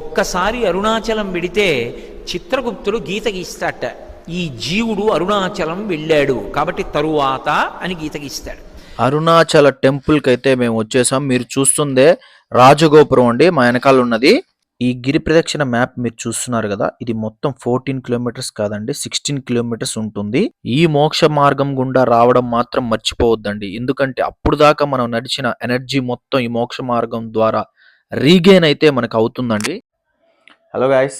ఒక్కసారి అరుణాచలం వెడితే చిత్రగుప్తుడు గీత గీస్తాట ఈ జీవుడు అరుణాచలం వెళ్ళాడు. కాబట్టి తరువాత అని గీత గీస్తాడు. అరుణాచల టెంపుల్కి అయితే మేము వచ్చేసాం. మీరు చూస్తుందే రాజగోపురం అండి. మా వెనకాల ఉన్నది. ఈ గిరి ప్రదక్షిణ మ్యాప్ మీరు చూస్తున్నారు కదా. ఇది మొత్తం ఫోర్టీన్ కిలోమీటర్స్ కాదండి. సిక్స్టీన్ కిలోమీటర్స్ ఉంటుంది. ఈ మోక్ష మార్గం గుండా రావడం మాత్రం మర్చిపోవద్దండి. ఎందుకంటే అప్పుడు దాకా మనం నడిచిన ఎనర్జీ మొత్తం ఈ మోక్ష మార్గం ద్వారా రీగెయిన్ అయితే మనకు అవుతుందండి. హలో గాయస్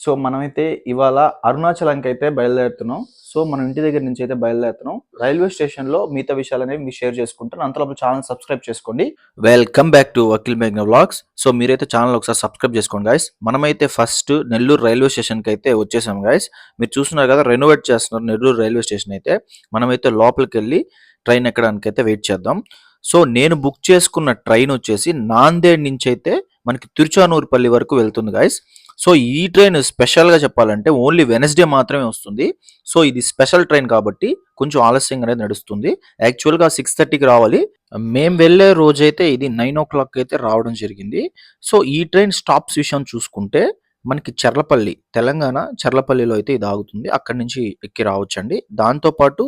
సో మనమైతే ఇవాళ అరుణాచలంకి అయితే బయలుదేరుతున్నాం. సో మనం ఇంటి దగ్గర నుంచి అయితే బయలుదేరుతున్నాం. రైల్వే స్టేషన్లో మిగతా విషయాలు అనేవి మీరు షేర్ చేసుకుంటాను. అంతలోపు ఛానల్ సబ్స్క్రైబ్ చేసుకోండి. వెల్కమ్ బ్యాక్ టు వకీల్ మేఘ్న వ్లాగ్స్ సో మీరైతే ఛానల్ ఒకసారి సబ్స్క్రైబ్ చేసుకోండి గాయస్ మనమైతే ఫస్ట్ నెల్లూరు రైల్వే స్టేషన్కి అయితే వచ్చేసాం గాయస్ మీరు చూస్తున్నారు కదా రెనోవేట్ చేస్తున్నారు నెల్లూరు రైల్వే స్టేషన్ అయితే. మనమైతే లోపలికి వెళ్ళి ట్రైన్ ఎక్కడానికి అయితే వెయిట్ చేద్దాం. సో నేను బుక్ చేసుకున్న ట్రైన్ వచ్చేసి నాందేడ్ నుంచి అయితే మనకి తిరుచానూరుపల్లి వరకు వెళ్తుంది గాయస్ సో ఈ ట్రైన్ స్పెషల్గా చెప్పాలంటే ఓన్లీ వెనస్డే మాత్రమే వస్తుంది. సో ఇది స్పెషల్ ట్రైన్ కాబట్టి కొంచెం ఆలస్యంగా అనేది నడుస్తుంది. యాక్చువల్గా సిక్స్ థర్టీకి రావాలి. మేము వెళ్ళే రోజైతే ఇది నైన్ ఓ క్లాక్ అయితే రావడం జరిగింది. సో ఈ ట్రైన్ స్టాప్స్ విషయం చూసుకుంటే మనకి చర్లపల్లి తెలంగాణ చర్లపల్లిలో అయితే ఇది ఆగుతుంది. అక్కడి నుంచి ఎక్కి రావచ్చండి. దాంతోపాటు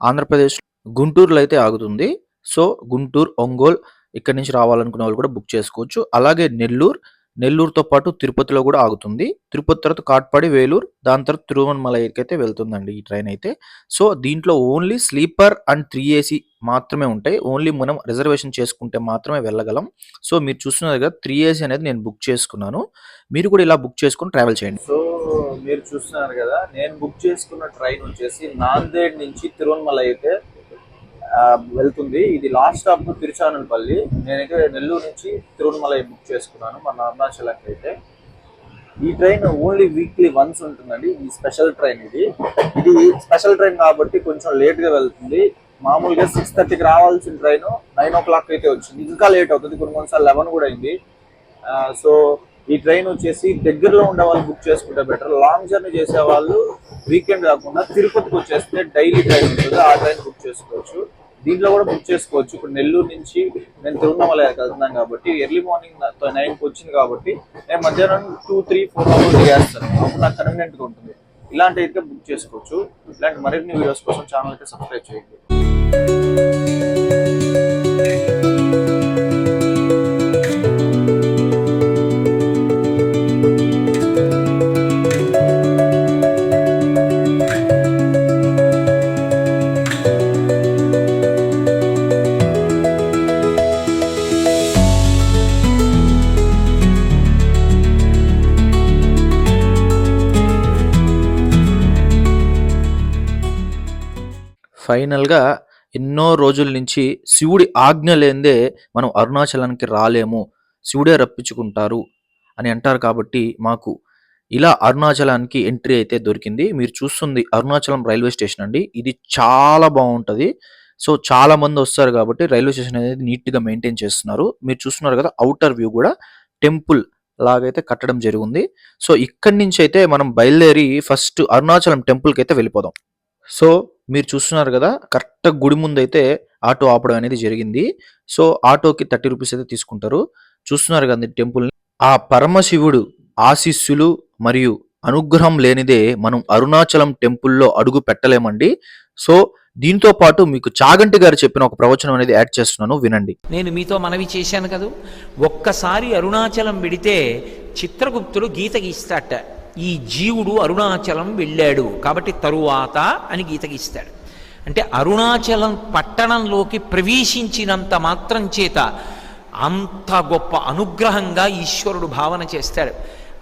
ఆంధ్రప్రదేశ్ గుంటూరులో అయితే ఆగుతుంది. సో గుంటూరు ఒంగోల్ ఇక్కడ నుంచి రావాలనుకునే వాళ్ళు కూడా బుక్ చేసుకోవచ్చు. అలాగే నెల్లూరు నెల్లూరుతో పాటు తిరుపతిలో కూడా ఆగుతుంది. తిరుపతి తర్వాత కాట్పాడి వేలూరు దాని తర్వాత తిరువణమలైకి అయితే వెళ్తుందండి ఈ ట్రైన్ అయితే. సో దీంట్లో only sleeper and three AC మాత్రమే ఉంటాయి. ఓన్లీ మనం రిజర్వేషన్ చేసుకుంటే మాత్రమే వెళ్ళగలం. సో మీరు చూస్తున్నారు కదా త్రీ ఏసీ అనేది నేను బుక్ చేసుకున్నాను. మీరు కూడా ఇలా బుక్ చేసుకుని ట్రావెల్ చేయండి. సో మీరు చూస్తున్నారు కదా నేను బుక్ చేసుకున్న ట్రైన్ వచ్చేసి నాందేడ్ నుంచి తిరువణమల అయితే వెళ్తుంది. ఇది లాస్ట్ స్టాప్ తిరుచానల్పల్లి. నేనైతే నెల్లూరు నుంచి తిరువణమల బుక్ చేసుకున్నాను మన అరుణాచలంకి అయితే. ఈ ట్రైన్ ఓన్లీ వీక్లీ వన్స్ ఉంటుందండి. ఈ స్పెషల్ ట్రైన్ ఇది. ఇది స్పెషల్ ట్రైన్ కాబట్టి కొంచెం లేట్గా వెళ్తుంది. మామూలుగా సిక్స్ థర్టీకి రావాల్సిన ట్రైన్ నైన్ ఓ క్లాక్ అయితే వచ్చింది. ఇంకా లేట్ అవుతుంది. కొన్ని కొన్నిసార్లు లెవెన్ కూడా అయింది. సో ఈ ట్రైన్ వచ్చేసి దగ్గరలో ఉండే వాళ్ళు బుక్ చేసుకుంటే బెటర్ లాంగ్ జర్నీ చేసే వాళ్ళు వీకెండ్ కాకుండా తిరుపతికి వచ్చేస్తే డైలీ ట్రైన్ ఉంటుంది. ఆ ట్రైన్ బుక్ చేసుకోవచ్చు. దీంట్లో కూడా బుక్ చేసుకోవచ్చు. ఇప్పుడు నెల్లూరు నుంచి నేను తిరువన్నమల వెళ్తున్నాను కాబట్టి ఎర్లీ మార్నింగ్ నైన్కి వచ్చింది కాబట్టి నేను మధ్యాహ్నం టూ త్రీ ఫోర్ అవర్స్ దిగేస్తాను. అప్పుడు నాకు కన్వీనియంట్గా ఉంటుంది. ఇలాంటి అయితే బుక్ చేసుకోవచ్చు. ఇలాంటి మరిన్ని వీడియోస్ కోసం ఛానల్ అయితే సబ్స్క్రైబ్ చేయండి. ఫైనల్గా ఎన్నో రోజుల నుంచి శివుడి ఆజ్ఞ లేనిదే మనం అరుణాచలానికి రాలేము శివుడే రప్పించుకుంటారు అని అంటారు కాబట్టి మాకు ఇలా అరుణాచలానికి ఎంట్రీ అయితే దొరికింది. మీరు చూస్తుంది అరుణాచలం రైల్వే స్టేషన్ అండి. ఇది చాలా బాగుంటుంది. సో చాలా మంది వస్తారు కాబట్టి రైల్వే స్టేషన్ అనేది నీట్గా మెయింటైన్ చేస్తున్నారు. మీరు చూస్తున్నారు కదా అవుటర్ వ్యూ కూడా టెంపుల్ లాగైతే కట్టడం జరిగింది. సో ఇక్కడి నుంచి అయితే మనం బయలుదేరి ఫస్ట్ అరుణాచలం టెంపుల్కి అయితే వెళ్ళిపోదాం. సో మీరు చూస్తున్నారు కదా కరెక్ట్ గుడి ముందు అయితే ఆటో ఆపడం అనేది జరిగింది. సో ఆటోకి థర్టీ రూపీస్ అయితే తీసుకుంటారు. చూస్తున్నారు కదా టెంపుల్ ఆ పరమశివుడు ఆశీస్సులు మరియు అనుగ్రహం లేనిదే మనం అరుణాచలం టెంపుల్లో అడుగు పెట్టలేమండి. సో దీంతో పాటు మీకు చాగంటి గారు చెప్పిన ఒక ప్రవచనం అనేది యాడ్ చేస్తున్నాను వినండి. నేను మీతో మనవి చేశాను కదా. ఒక్కసారి అరుణాచలం విడితే చిత్రగుప్తుడు గీత గీస్తాట ఈ జీవుడు అరుణాచలం వెళ్ళాడు కాబట్టి తరువాత అని గీత గీస్తాడు. అంటే అరుణాచలం పట్టణంలోకి ప్రవేశించినంత మాత్రం చేత అంత గొప్ప అనుగ్రహంగా ఈశ్వరుడు భావన చేస్తాడు.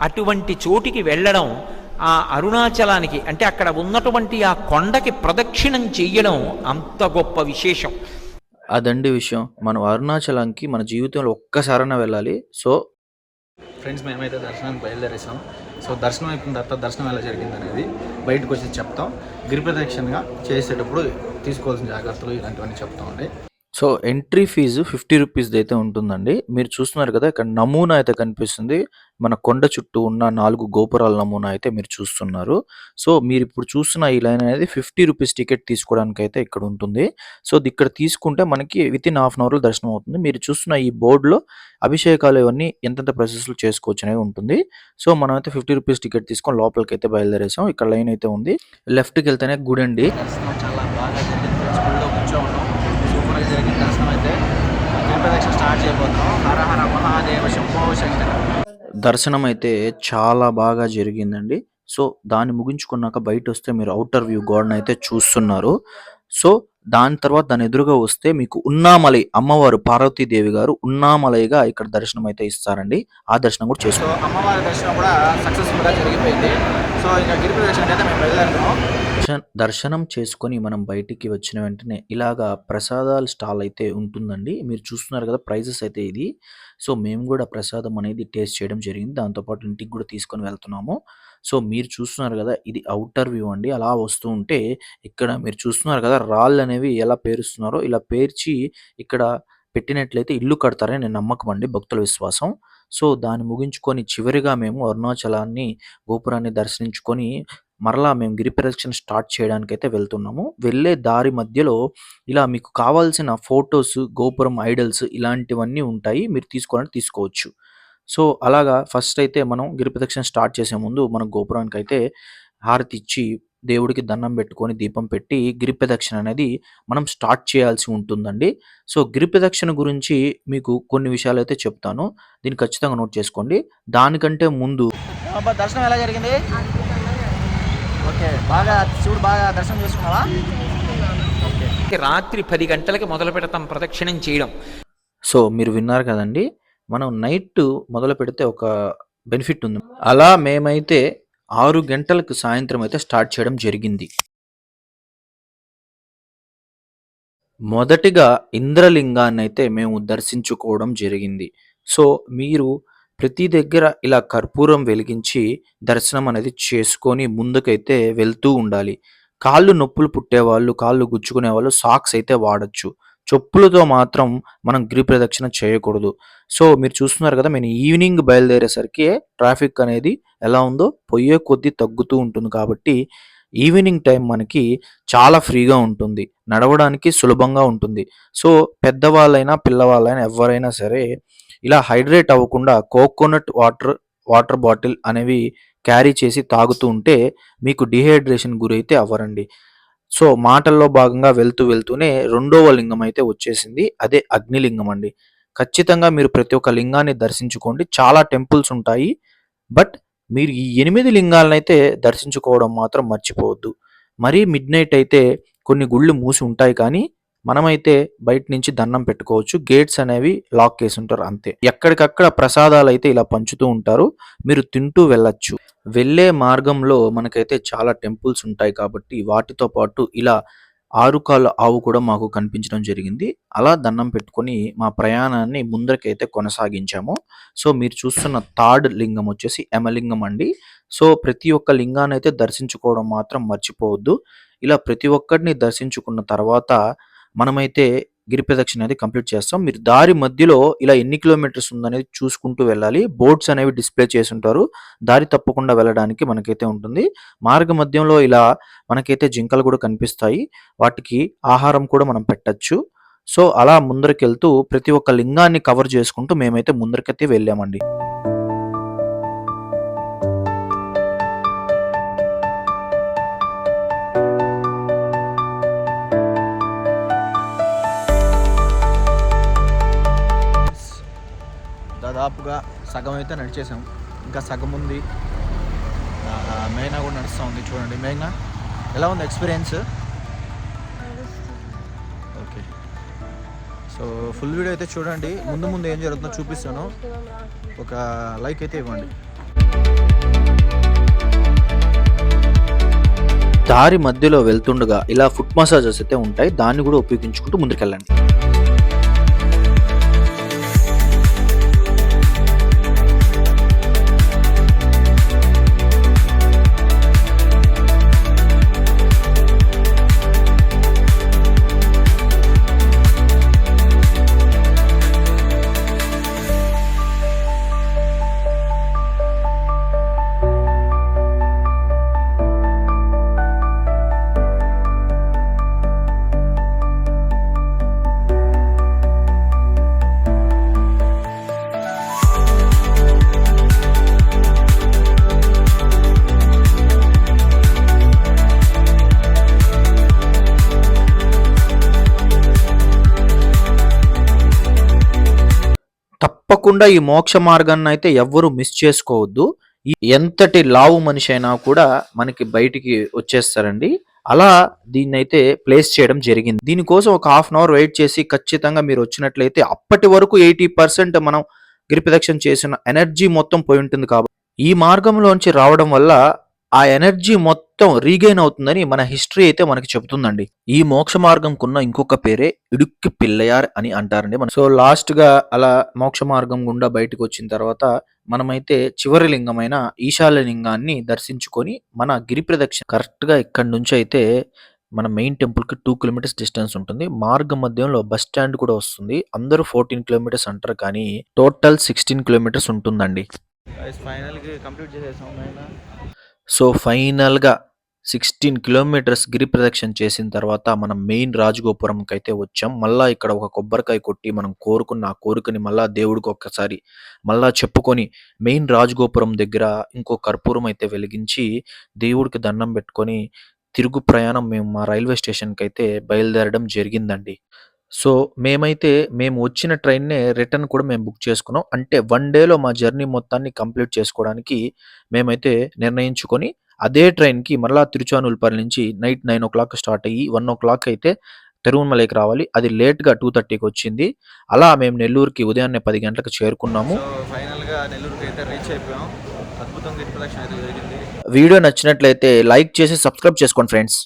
అటువంటి చోటికి వెళ్ళడం ఆ అరుణాచలానికి అంటే అక్కడ ఉన్నటువంటి ఆ కొండకి ప్రదక్షిణం చేయడం అంత గొప్ప విశేషం. అదండి విషయం. మనం అరుణాచలంకి మన జీవితంలో ఒక్కసారైనా వెళ్ళాలి. సో ఫ్రెండ్స్ మేమైతే దర్శనానికి బయలుదేరేసాం సో దర్శనం అయిపోయిన తర్వాత దర్శనం ఎలా జరిగింది అనేది బయటకు వచ్చి చెప్తాం. గిరి ప్రదక్షిణగా చేసేటప్పుడు తీసుకోవాల్సిన జాగ్రత్తలు ఇలాంటివన్నీ చెప్తామండి. సో ఎంట్రీ ఫీజు ఫిఫ్టీ రూపీస్ది అయితే ఉంటుందండి. మీరు చూస్తున్నారు కదా ఇక్కడ నమూనా అయితే కనిపిస్తుంది. మన కొండ చుట్టూ ఉన్న నాలుగు గోపురాల నమూనా అయితే మీరు చూస్తున్నారు. సో మీరు ఇప్పుడు చూస్తున్న ఈ లైన్ అనేది ఫిఫ్టీ రూపీస్ టికెట్ తీసుకోవడానికి అయితే ఇక్కడ ఉంటుంది. సో ఇక్కడ తీసుకుంటే మనకి విత్ ఇన్ హాఫ్ అన్ అవర్లో దర్శనం అవుతుంది. మీరు చూస్తున్న ఈ బోర్డులో అభిషేకాలు ఇవన్నీ ఎంతెంత ప్రాసెస్లు చేసుకోవచ్చు అనేది ఉంటుంది. సో మనం అయితే ఫిఫ్టీ రూపీస్ టికెట్ తీసుకొని లోపలికి అయితే బయలుదేరేసాం. ఇక్కడ లైన్ అయితే ఉంది. లెఫ్ట్కి వెళ్తేనే గుడి అండి. చాలా బాగా జరిగింది ఫ్రెండ్స్ గుడిలో కూర్చో ఉన్నాం సూపర్గా జరిగింది దర్శనం అయితే గిరి ప్రదక్షిణ స్టార్ట్ చేయబోతున్నాం మహాదేవ శంభో శంకర. దర్శనం అయితే చాలా బాగా జరిగిందండి. సో దాన్ని ముగించుకున్నాక బయట వస్తే మీరు అవుటర్ వ్యూ గోడను అయితే చూస్తున్నారు. సో దాని తర్వాత దాని ఎదురుగా వస్తే మీకు ఉన్నామలై అమ్మవారు పార్వతీదేవి గారు ఉన్నామలైగా ఇక్కడ దర్శనం అయితే ఇస్తారండి. ఆ దర్శనం కూడా సో చేసుకోండి అమ్మవారి దర్శనం కూడా సక్సెస్ఫుల్గా జరిగిపోయింది. సో ఇంకా గిరి ప్రదక్షిణ అయితే మేము వెళ్ళాము. దర్శ- దర్శనం చేసుకొని మనం బయటికి వచ్చిన వెంటనే ఇలాగా ప్రసాదాల స్టాల్ అయితే ఉంటుందండి. మీరు చూస్తున్నారు కదా ప్రైజెస్ అయితే ఇది. సో మేము కూడా ప్రసాదం అనేది టేస్ట్ చేయడం జరిగింది. దాంతోపాటు ఇంటికి కూడా తీసుకొని వెళ్తున్నాము. సో మీరు చూస్తున్నారు కదా ఇది అవుటర్ వ్యూ అండి. అలా వస్తూ ఉంటే ఇక్కడ మీరు చూస్తున్నారు కదా రాళ్ళు అనేవి ఎలా పేరుస్తున్నారో ఇలా పేర్చి ఇక్కడ పెట్టినట్లయితే ఇల్లు కడతారని నేను నమ్మకం అండి భక్తుల విశ్వాసం. సో దాన్ని ముగించుకొని చివరిగా మేము అరుణాచలాన్ని గోపురాన్ని దర్శించుకొని మరలా మేము గిరి ప్రదక్షిణ స్టార్ట్ చేయడానికి అయితే వెళ్తున్నాము. వెళ్ళే దారి మధ్యలో ఇలా మీకు కావాల్సిన ఫొటోస్ గోపురం ఐడల్స్ ఇలాంటివన్నీ ఉంటాయి. మీరు తీసుకోవాలంటే తీసుకోవచ్చు. సో అలాగా ఫస్ట్ అయితే మనం గిరి ప్రదక్షిణ స్టార్ట్ చేసే ముందు మన గోపురానికి అయితే హారతి ఇచ్చి దేవుడికి దండం పెట్టుకొని దీపం పెట్టి గిరి ప్రదక్షిణ అనేది మనం స్టార్ట్ చేయాల్సి ఉంటుందండి. సో గిరి ప్రదక్షిణ గురించి మీకు కొన్ని విషయాలు అయితే చెప్తాను. దీన్ని ఖచ్చితంగా నోట్ చేసుకోండి. దానికంటే ముందు అబ్బా దర్శనం ఎలా జరిగింది? ఓకే బాగా శివుడు బాగా దర్శనం చేసుకున్నావా రాత్రి పది గంటలకి మొదలు పెడతాం ప్రదక్షిణం చేయడం. సో మీరు విన్నారు కదండి. మనం నైట్ మొదలు పెడితే ఒక బెనిఫిట్ ఉంది. అలా మేమైతే ఆరు గంటలకు సాయంత్రం అయితే స్టార్ట్ చేయడం జరిగింది. మొదటిగా ఇంద్రలింగాన్ని అయితే మేము దర్శించుకోవడం జరిగింది. సో మీరు ప్రతి దగ్గర ఇలా కర్పూరం వెలిగించి దర్శనం అనేది చేసుకొని ముందుకైతే వెళ్తూ ఉండాలి. కాళ్ళు నొప్పులు పుట్టేవాళ్ళు కాళ్ళు గుచ్చుకునే వాళ్ళు సాక్స్ అయితే వాడచ్చు. చెప్పులతో మాత్రం మనం గిరి ప్రదక్షిణ చేయకూడదు. సో మీరు చూస్తున్నారు కదా నేను ఈవినింగ్ బయలుదేరేసరికి ట్రాఫిక్ అనేది ఎలా ఉందో పొయ్యే కొద్దీ తగ్గుతూ ఉంటుంది కాబట్టి ఈవినింగ్ టైం మనకి చాలా ఫ్రీగా ఉంటుంది. నడవడానికి సులభంగా ఉంటుంది. సో పెద్దవాళ్ళైనా పిల్లవాళ్ళైనా ఎవరైనా సరే ఇలా హైడ్రేట్ అవ్వకుండా కోకోనట్ వాటర్ వాటర్ బాటిల్ అనేవి క్యారీ చేసి తాగుతూ ఉంటే మీకు డిహైడ్రేషన్ గురైతే అవ్వరండి. సో మాటల్లో భాగంగా వెళ్తూ వెళ్తూనే రెండవ లింగం అయితే వచ్చేసింది. అదే అగ్నిలింగం అండి. ఖచ్చితంగా మీరు ప్రతి ఒక్క లింగాన్ని దర్శించుకోండి. చాలా టెంపుల్స్ ఉంటాయి. బట్ మీరు ఈ ఎనిమిది లింగాలను అయితే దర్శించుకోవడం మాత్రం మర్చిపోవద్దు. మరీ మిడ్ నైట్ అయితే కొన్ని గుళ్ళు మూసి ఉంటాయి కానీ మనమైతే బయట నుంచి దండం పెట్టుకోవచ్చు. గేట్స్ అనేవి లాక్ చేసి ఉంటారు అంతే. ఎక్కడికక్కడ ప్రసాదాలు అయితే ఇలా పంచుతూ ఉంటారు. మీరు తింటూ వెళ్ళొచ్చు. వెళ్ళే మార్గంలో మనకైతే చాలా టెంపుల్స్ ఉంటాయి కాబట్టి వాటితో పాటు ఇలా ఆరుకాల ఆవు కూడా మాకు కనిపించడం జరిగింది. అలా దండం పెట్టుకొని మా ప్రయాణాన్ని ముందరకైతే కొనసాగించాము. సో మీరు చూస్తున్న థర్డ్ లింగం వచ్చేసి యమలింగం అండి. సో ప్రతి ఒక్క లింగాన్ని అయితే దర్శించుకోవడం మాత్రం మర్చిపోవద్దు. ఇలా ప్రతి ఒక్కటిని దర్శించుకున్న తర్వాత మనమైతే గిరి ప్రదక్షిణ అనేది కంప్లీట్ చేస్తాం. మీరు దారి మధ్యలో ఇలా ఎన్ని కిలోమీటర్స్ ఉందనేది చూసుకుంటూ వెళ్ళాలి. బోర్డ్స్ అనేవి డిస్ప్లే చేసి ఉంటారు దారి తప్పకుండా వెళ్ళడానికి మనకైతే ఉంటుంది. మార్గ మధ్యంలో ఇలా మనకైతే జింకలు కూడా కనిపిస్తాయి. వాటికి ఆహారం కూడా మనం పెట్టచ్చు. సో అలా ముందరకెళ్తూ ప్రతి ఒక్క లింగాన్ని కవర్ చేసుకుంటూ మేమైతే ముందరకైతే వెళ్ళామండి. దాదాపుగా సగం అయితే నడిచేసాం ఇంకా సగం ఉంది. ఆ, మేఘనా కూడా నడుస్తూ ఉంది చూడండి. మేఘనా ఎలా ఉంది experience? Okay. So full video అయితే చూడండి. ముందు ముందు ఏం జరుగుతుందో చూపిస్తాను. ఒక లైక్ అయితే ఇవ్వండి. దారి మధ్యలో వెళ్తుండగా ఇలా ఫుట్ మసాజెస్ అయితే ఉంటాయి. దాన్ని కూడా ఉపయోగించుకుంటూ ముందుకెళ్ళండి. తప్పకుండా ఈ మోక్ష మార్గాన్ని అయితే ఎవ్వరూ మిస్ చేసుకోవద్దు. ఎంతటి లావు మనిషి అయినా కూడా మనకి బయటికి వచ్చేస్తారండి. అలా దీన్ని అయితే ప్లేస్ చేయడం జరిగింది. దీనికోసం ఒక హాఫ్ అన్ అవర్ వెయిట్ చేసి ఖచ్చితంగా మీరు వచ్చినట్లయితే అప్పటి వరకు ఎయిటీ పర్సెంట్ మనం గిరిప్రదక్షిణ చేసిన ఎనర్జీ మొత్తం పోయి ఉంటుంది కాబట్టి ఈ మార్గంలోంచి రావడం వల్ల ఆ ఎనర్జీ మొత్తం రీగైన్ అవుతుందని మన హిస్టరీ అయితే మనకి చెబుతుందండి. ఈ మోక్ష మార్గంకున్న ఇంకొక పేరే ఇడుక్కి పిల్లయార్ అని అంటారండి మన. సో లాస్ట్గా అలా మోక్ష మార్గం గుండా బయటకు వచ్చిన తర్వాత మనమైతే చివరి లింగమైన ఈశాన్య లింగాన్ని దర్శించుకొని మన గిరి ప్రదక్షిణ. కరెక్ట్గా ఇక్కడ నుంచి అయితే మన మెయిన్ టెంపుల్కి టూ కిలోమీటర్స్ డిస్టెన్స్ ఉంటుంది. మార్గ మధ్యంలో బస్ స్టాండ్ కూడా వస్తుంది. అందరూ ఫోర్టీన్ కిలోమీటర్స్ అంటారు కానీ టోటల్ సిక్స్టీన్ కిలోమీటర్స్ ఉంటుందండి. ఫైనల్కి కంప్లీట్ చేసేసాం సో ఫైనల్గా సిక్స్టీన్ కిలోమీటర్స్ గిరి ప్రదక్షిణ చేసిన తర్వాత మనం మెయిన్ రాజగోపురంకి అయితే వచ్చాం. మళ్ళీ ఇక్కడ ఒక కొబ్బరికాయ కొట్టి మనం కోరుకున్న ఆ కోరికని మళ్ళీ దేవుడికి ఒక్కసారి మళ్ళీ చెప్పుకొని మెయిన్ రాజగోపురం దగ్గర ఇంకో కర్పూరం అయితే వెలిగించి దేవుడికి దండం పెట్టుకొని తిరుగు ప్రయాణం మేము మా రైల్వే స్టేషన్కి అయితే బయలుదేరడం జరిగిందండి. సో మేమైతే మేము వచ్చిన ట్రైన్నే రిటర్న్ కూడా మేము బుక్ చేసుకున్నాం. అంటే వన్ డేలో మా జర్నీ మొత్తాన్ని కంప్లీట్ చేసుకోవడానికి మేమైతే నిర్ణయించుకొని అదే ట్రైన్కి మరలా తిరుచానూలుపల్లి నుంచి night nine o'clock start అయ్యి వన్ ఓ క్లాక్ అయితే తిరుమలకి రావాలి. అది లేట్గా టూ థర్టీకి వచ్చింది. అలా మేము నెల్లూరుకి ఉదయాన్నే పది గంటలకు చేరుకున్నాము. సో ఫైనల్గా నెల్లూరుకి అయితే రీచ్ అయిపోయాం. అద్భుతంగా గిరి ప్రదక్షిణ అయితే జరిగింది. వీడియో నచ్చినట్లయితే లైక్ చేసి సబ్స్క్రైబ్ చేసుకోండి ఫ్రెండ్స్.